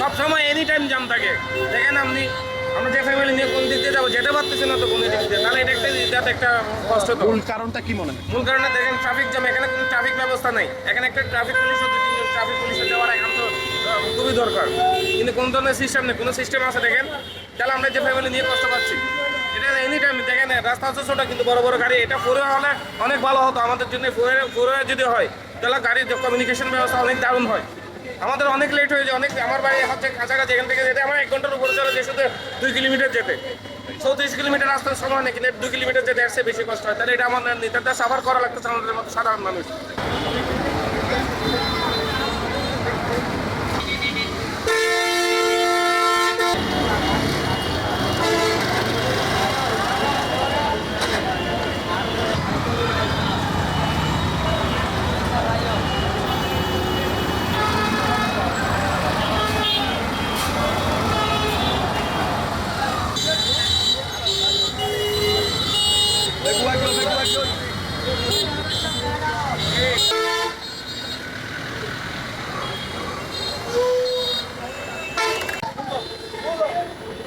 সবসময় any time জাম থাকে। দেখেন আপনি আমরা যে ফ্যামিলি নিয়ে কোন দিক দিয়ে যাব যেটা পারতেছি না তো কোন দিক দিয়ে। তাহলে এটা একটা যাতে একটা কষ্ট তো। মূল কারণটা কি মনে হয়? মূল কারণটা দেখেন ট্রাফিক জ্যাম এখানে কোনো ট্রাফিক ব্যবস্থা নাই। এখানে একটা ট্রাফিক পুলিশ দুই ট্রাফিক পুলিশে যাওয়ার এখন তো খুবই দরকার। কিন্তু কোন ধরনের সিস্টেম নেই, কোনো সিস্টেম আছে দেখেন। তাহলে আমরা যে ফ্যামিলি নিয়ে কষ্ট পাচ্ছি, এটা এনি টাইম দেখেন, রাস্তা হচ্ছে ছোটো, কিন্তু বড় বড় গাড়ি, এটা ফোরে হলে অনেক ভালো হতো, আমাদের জন্য ফোরে যদি হয়, তাহলে গাড়ির কমিউনিকেশন ব্যবস্থা অনেক দারুণ হয়। আমাদের অনেক লেট হয়ে যায়, অনেক, আমার বাড়ি হচ্ছে কাছাকাছি, এখান থেকে যেতে, আমার এক ঘণ্টার উপরে চলে যে শুধু দুই কিলোমিটার যেতে। চৌত্রিশ কিলোমিটার রাস্তার সময় নেই, কিন্তু দুই কিলোমিটার যেতে আসছে বেশি কষ্ট হয়। তাহলে এটা আমাদের নেতাদের সাফার করা লাগতেছে আমাদের মতো সাধারণ মানুষ।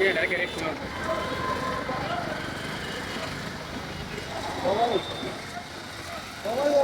Diğerlere gerek duymadım. Kolay olsun. Kolay olsun.